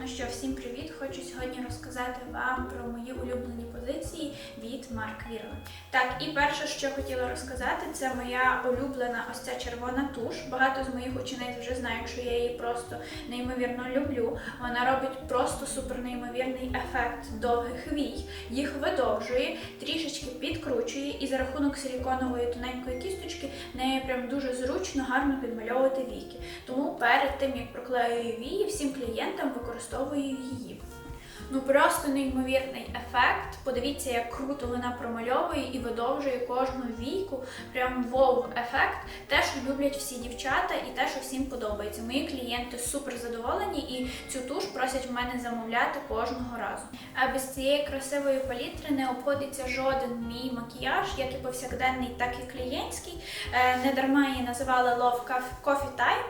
Ну що, всім привіт! Хочу сьогодні розказати вам про мої улюблені позиції від Марк Вірла. Так, і перше, що хотіла розказати, це моя улюблена ось ця червона туш. Багато з моїх учениць вже знають, що я її просто неймовірно люблю. Вона робить просто супер неймовірний ефект довгих вій, їх видовжує, трішечки і за рахунок силіконової тоненької кісточки нею прям дуже зручно, гарно підмальовувати віки. Тому перед тим як проклею вії, всім клієнтам використовую її. Ну просто неймовірний ефект. Подивіться, як круто вона промальовує і видовжує кожну війку. Прям вау ефект. Те, що люблять всі дівчата, і те, що всім подобається. Мої клієнти супер задоволені і цю туш просять в мене замовляти кожного разу. А без цієї красивої палітри не обходиться жоден мій макіяж, як і повсякденний, так і клієнтський. Е, Не дарма її називали Love Coffee- Time.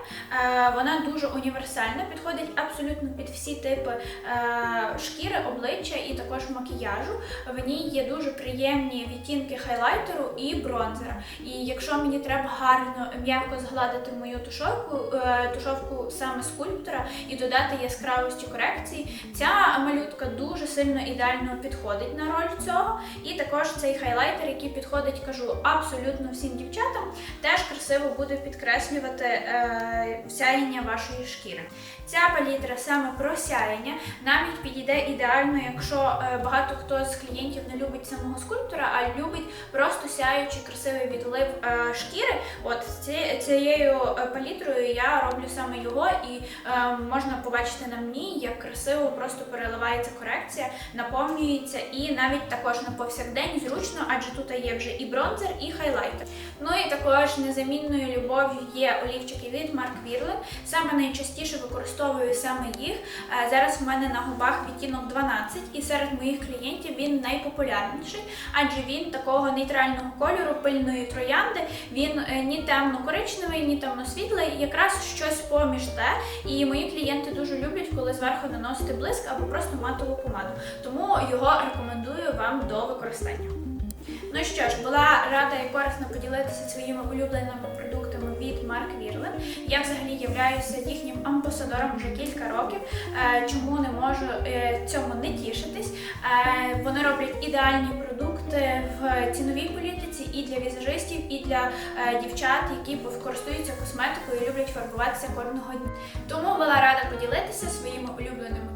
Е, Вона дуже універсальна, підходить абсолютно під всі типи е, шкіри, обличчя і також макіяжу. В ній є дуже приємні відтінки хайлайтеру і бронзера. І якщо мені треба гарно м'яко згладити мою тушовку, е, тушовку саме скульптора і додати яскравості корекції, ця малютка дуже сильно ідеально підходить на роль цього. І також цей хайлайтер, який підходить, кажу, абсолютно всім дівчатам, красиво буде підкреслювати е, сяєння вашої шкіри. Ця палітра саме про сяєння навіть підійде ідеально, якщо е, багато хто з клієнтів не любить самого скульптора, а любить просто сяючий красивий відлив е, шкіри. От з цією е, палітрою я роблю саме його, і е, можна побачити на мені, як красиво просто переливається корекція, наповнюється, і навіть також на повсякдень зручно, адже тут є вже і бронзер, і хайлайтер. Ну і також незамінною любов'ю є олівчики від Марк Вірлен. Саме найчастіше використовую саме їх. Е, Зараз в мене на губах відтінок 12, і серед моїх клієнтів він найпопулярніший, адже він такого нейтрального кольору, пильної троянди. Він ні темно-коричневий, ні темно-світлий, якраз щось поміж те. І мої клієнти дуже люблять, коли зверху наносити блиск або просто матову помаду. Тому його рекомендую вам до використання. Ну що ж, була рада і корисно поділитися своїми улюбленими продуктами від Марк Вірлен. Я взагалі являюся їхнім амбасадором вже кілька років. Е, Чому не можу е, цьому не тішитись? Е, Вони роблять ідеальні продукти в ціновій політиці і для візажистів, і для е, дівчат, які користуються косметикою і люблять фарбуватися кожного дня. Тому була рада поділитися своїми улюбленими